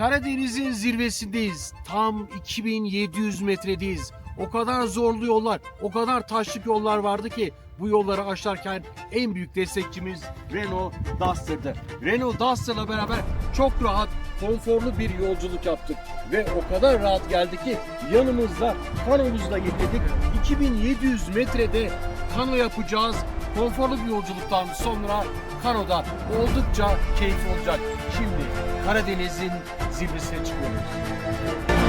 Karadeniz'in zirvesindeyiz. Tam 2700 metredeyiz. O kadar zorlu yollar, o kadar taşlık yollar vardı ki bu yolları aşarken en büyük destekçimiz Renault Duster'dı. Renault Duster'la beraber çok rahat, konforlu bir yolculuk yaptık. Ve o kadar rahat geldi ki yanımızda kanomuzu da getirdik. 2700 metrede kano yapacağız. Konforlu bir yolculuktan sonra kanoda oldukça keyifli olacak. Şimdi Karadeniz'in zirvesine çıkıyoruz.